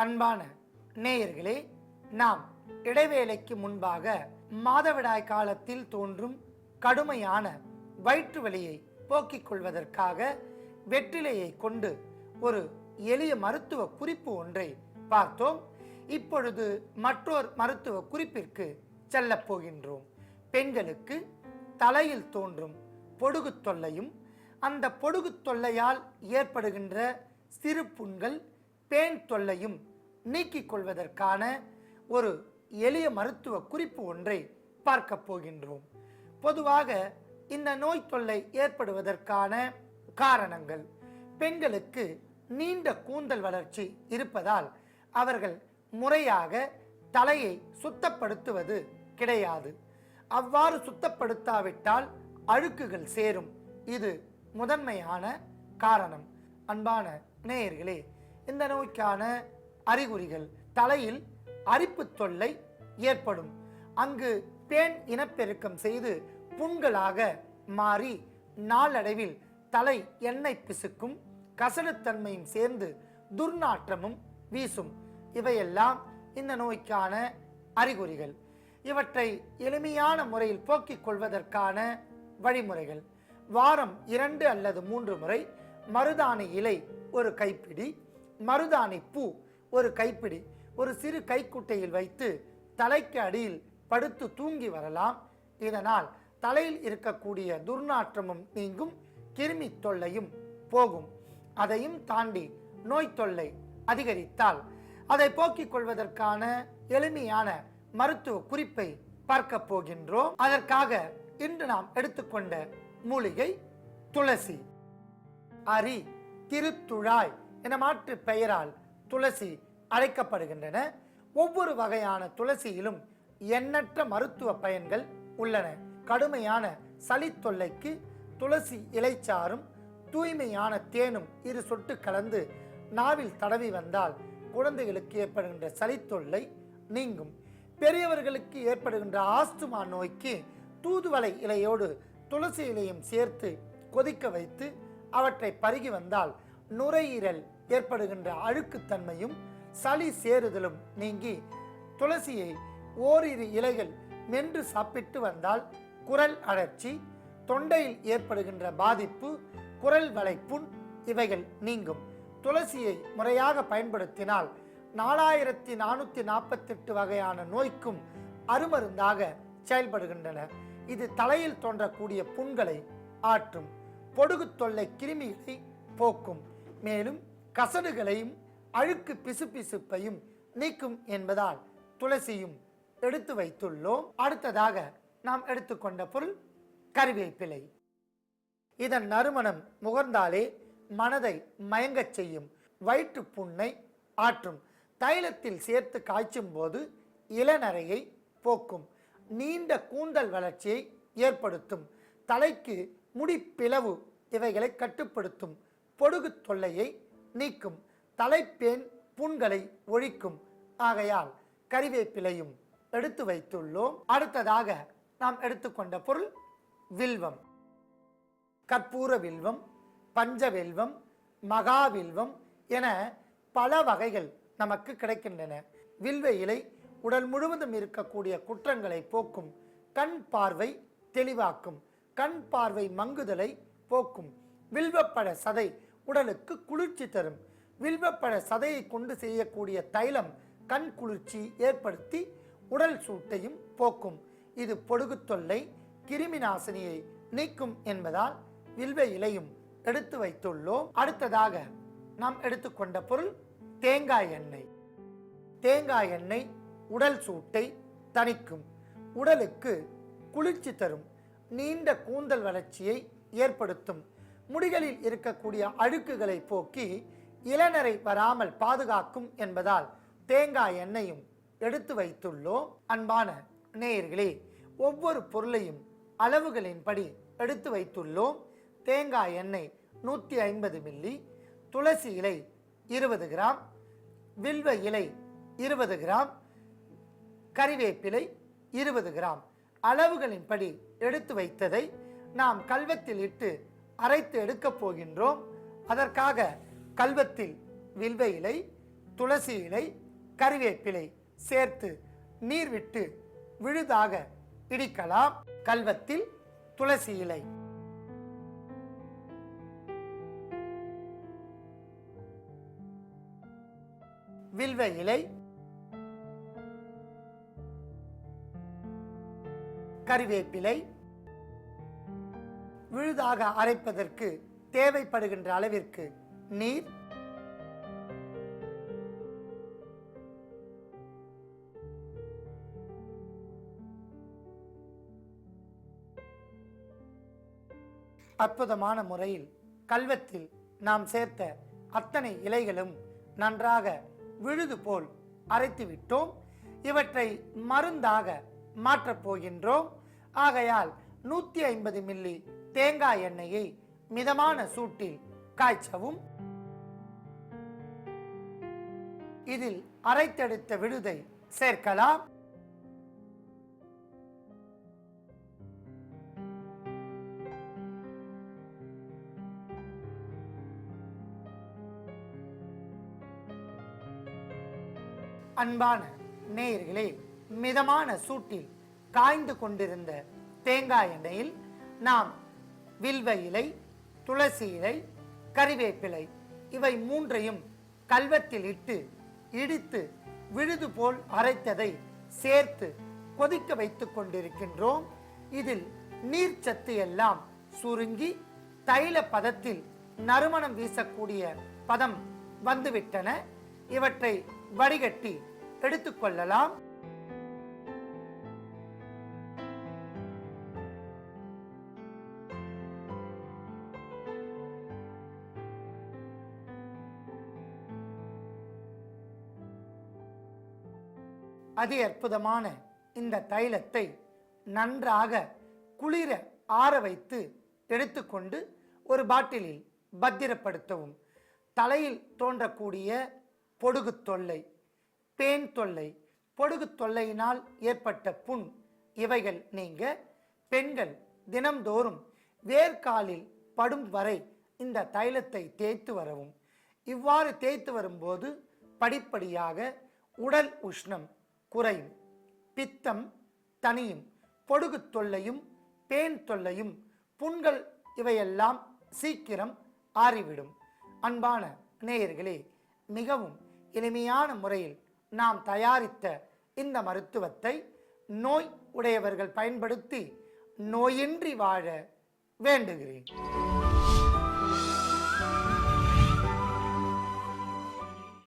அன்பான நேயர்களே நாம் இடைவேளைக்கு முன்பாக மாதவிடாய் காலத்தில் தோன்றும் கடுமையான வயிற்று வலியை போக்கிக் கொள்வதற்காக வெற்றிலையை கொண்டு ஒரு எளிய மருத்துவ குறிப்பு ஒன்றை பார்த்தோம். இப்பொழுது மற்றொரு மருத்துவ குறிப்பிற்கு செல்லப் போகின்றோம். பெண்களுக்கு தலையில் தோன்றும் பொடுகு தொல்லையும் அந்த பொடுகு தொல்லையால் ஏற்படுகின்ற சிறு புண்கள் பேன் தொல்லையும் நீக்கிக் கொள்வதற்கான ஒரு எளிய மருத்துவ குறிப்பு ஒன்றை பார்க்க போகின்றோம். பொதுவாக இந்த நோய் தொல்லை ஏற்படுவதற்கான காரணங்கள் பெண்களுக்கு நீண்ட கூந்தல் வளர்ச்சி இருப்பதால் அவர்கள் முறையாக தலையை சுத்தப்படுத்துவது கிடையாது. அவ்வாறு சுத்தப்படுத்தாவிட்டால் அழுக்குகள் சேரும். இது முதன்மையான காரணம். அன்பான நேயர்களே இந்த நோய்க்கான அறிகுறிகள். தலையில் அரிப்பு தொல்லை ஏற்படும். அங்கு பேன் இனப்பெருக்கம் செய்து புண்களாக மாறி நாளடைவில் தலை எண்ணெய் பிசுக்கும் கசடுத்தன்மையும் சேர்ந்து துர்நாற்றமும் வீசும். இவையெல்லாம் இந்த நோய்க்கான அறிகுறிகள். இவற்றை எளிமையான முறையில் போக்கிக் கொள்வதற்கான வழிமுறைகள். வாரம் இரண்டு அல்லது மூன்று முறை மருதாணி இலை ஒரு கைப்பிடி மருதாணி பூ ஒரு கைப்பிடி ஒரு சிறு கைக்குட்டையில் வைத்து தலைக்கு அடியில் படுத்து தூங்கி வரலாம். இதனால் தலையில் இருக்கக்கூடிய துர்நாற்றமும் நீங்கும் கிருமி தொல்லையும் போகும். அதையும் தாண்டி நோய் தொல்லை அதிகரித்தால் அதை போக்கிக் கொள்வதற்கான எளிமையான மருத்துவ குறிப்பை பார்க்க போகின்றோம். அதற்காக இன்று நாம் எடுத்துக்கொண்ட மூலிகை துளசி. அரி திருத்துழாய் என மாற்று பெயரால் துளசி அழைக்கப்படுகின்றன. ஒவ்வொரு வகையான துளசியிலும் எண்ணற்ற மருத்துவ பயன்கள் உள்ளன. கடுமையான சளி தொல்லைக்கு துளசி இலைச்சாரும் தூய்மையான தேனும் இரு சொட்டு கலந்து நாவில் தடவி வந்தால் குழந்தைகளுக்கு ஏற்படுகின்ற சளி தொல்லை நீங்கும். பெரியவர்களுக்கு ஏற்படுகின்ற ஆஸ்துமா நோய்க்கு தூதுவளை இலையோடு துளசி இலையும் சேர்த்து கொதிக்க வைத்து அவற்றை பருகி வந்தால் நுரையீரல் ஏற்படுகின்ற அழுக்குத்தன்மையும் சளி சேருதலும் நீங்கி துளசியை ஓரிரு இலைகள் மென்று சாப்பிட்டு வந்தால் குரல் அழற்சி தொண்டையில் ஏற்படுகின்ற பாதிப்பு குரல் வளைப்புண் இவைகள் நீங்கும். துளசியை முறையாக பயன்படுத்தினால் நாலாயிரத்தி நானூற்றி நாற்பத்தெட்டு வகையான நோய்க்கும் அருமருந்தாக செயல்படுகின்றன. இது தலையில் தோன்றக்கூடிய புண்களை ஆற்றும். பொடுகு தொல்லை கிருமிகளை போக்கும். மேலும் கசடுகளையும் அழுக்கு பிசுபிசுப்பையும் நீக்கும் என்பதால் துளசியும் எடுத்து வைத்துள்ளோம். அடுத்ததாக நாம் எடுத்துக்கொண்ட பொருள் கருவேப்பிலை. இதன் நறுமணம் முகர்ந்தாலே மனதை மயங்கச் செய்யும். வயிற்று புண்ணை ஆற்றும். தைலத்தில் சேர்த்து காய்ச்சும் போது இளநரையை போக்கும். நீண்ட கூந்தல் வளர்ச்சியை ஏற்படுத்தும். தலைக்கு முடிப்பிளவு இவைகளை கட்டுப்படுத்தும். பொடுகு தொல்லையை நீக்கும். தலைப்பேன் புண்களை ஒழிக்கும். ஆகையால் கறிவேப்பிலையும் எடுத்து வைத்துள்ளோம். அடுத்ததாக நாம் எடுத்துக்கொண்ட பொருள் வில்வம். கற்பூர வில்வம் பஞ்சவில்வம் மகாவில்வம் என பல வகைகள் நமக்கு கிடைக்கின்றன. வில்வ இலை உடல் முழுவதும் இருக்கக்கூடிய குற்றங்களை போக்கும். கண் பார்வை தெளிவாக்கும். கண் பார்வை மங்குதலை போக்கும். வில்வப்பழ சதை உடலுக்கு குளிர்ச்சி தரும். வில்வப்பழ சதையை கொண்டு செய்யக்கூடிய தைலம் கண் குளிர்ச்சி ஏற்படுத்தி உடல் சூட்டையும் போக்கும். இது பொடுகு தொல்லை கிருமி நாசினியை நீக்கும் என்பதால் வில்வ இலையும் எடுத்து வைத்துள்ளோம். அடுத்ததாக நாம் எடுத்துக்கொண்ட பொருள் தேங்காய் எண்ணெய். தேங்காய் எண்ணெய் உடல் சூட்டை தணிக்கும். உடலுக்கு குளிர்ச்சி தரும். நீண்ட கூந்தல் வளர்ச்சியை ஏற்படுத்தும். முடிகளில் இருக்கக்கூடிய அழுக்குகளை போக்கி இளநரை வராமல் பாதுகாக்கும் என்பதால் தேங்காய் எண்ணெயும் எடுத்து வைத்துள்ளோம். அன்பான நேயர்களே ஒவ்வொரு பொருளையும் அளவுகளின்படி எடுத்து வைத்துள்ளோம். தேங்காய் எண்ணெய் நூற்றி ஐம்பது மில்லி துளசி இலை இருபது கிராம் வில்வ இலை இருபது கிராம் கறிவேப்பிலை இருபது கிராம். அளவுகளின்படி எடுத்து வைத்ததை நாம் கல்வத்தில் இட்டு அரைத்து எடுக்கப் போகின்றோம். அதற்காக கல்வத்தில் வில்வ இலை துளசி இலை கருவேப்பிலை சேர்த்து நீர் விட்டு விழுதாக இடிக்கலாம். கல்வத்தில் துளசி இலை. வில்வ இலை கருவேப்பிலை விழுதாக அரைப்பதற்கு தேவைப்படுகின்ற அளவிற்கு நீர் அற்புதமான முறையில் கல்வத்தில் நாம் சேர்த்த அத்தனை இலைகளும் நன்றாக விழுது போல் அரைத்து விட்டோம். இவற்றை மருந்தாக மாற்றப் போகின்றோம். ஆகையால் நூற்றி ஐம்பது மில்லி தேங்காய் எண்ணெயை மிதமான சூட்டில் காய்ச்சவும். இதில் அரைத்தெடுத்த விடுதை சேர்க்கலாம். அன்பான நேயர்களே மிதமான சூட்டில் காய்ந்து கொண்டிருந்த தேங்காய் எண்ணெயில் நாம் வில்வ இலை துளசி இலை கறிவேப்பிலை. இவை மூன்றையும் கல்வத்தில் இட்டு இடித்து விழுது போல் அரைத்ததை சேர்த்து கொதிக்க வைத்துக் கொண்டிருக்கின்றோம். இதில் நீர்ச்சத்து எல்லாம் சுருங்கி தைல பதத்தில் நறுமணம் வீசக்கூடிய பதம் வந்துவிட்டன. இவற்றை வடிகட்டி எடுத்துக்கொள்ளலாம் அதி அற்புதமான இந்த தைலத்தை நன்றாக குளிர ஆற வைத்து எடுத்துக்கொண்டு ஒரு பாட்டிலில் பத்திரப்படுத்தவும். தலையில் தோன்றக்கூடிய பொடுகு தொல்லை பேன் தொல்லை பொடுகு தொல்லையினால் ஏற்பட்ட புண் இவைகள் நீங்க பெண்கள் தினம்தோறும் வேர்க்காலில் படும் வரை இந்த தைலத்தை தேய்த்து வரவும். இவ்வாறு தேய்த்து வரும்போது படிப்படியாக உடல் உஷ்ணம் குறையும். பித்தம் தனியும் பொடுகு தொல்லையும் பேன் தொல்லையும் புண்கள் இவையெல்லாம் சீக்கிரம் ஆறிவிடும். அன்பான நேயர்களே மிகவும் எளிமையான முறையில் நாம் தயாரித்த இந்த மருத்துவத்தை நோய் உடையவர்கள் பயன்படுத்தி நோயின்றி வாழ வேண்டுகிறேன்.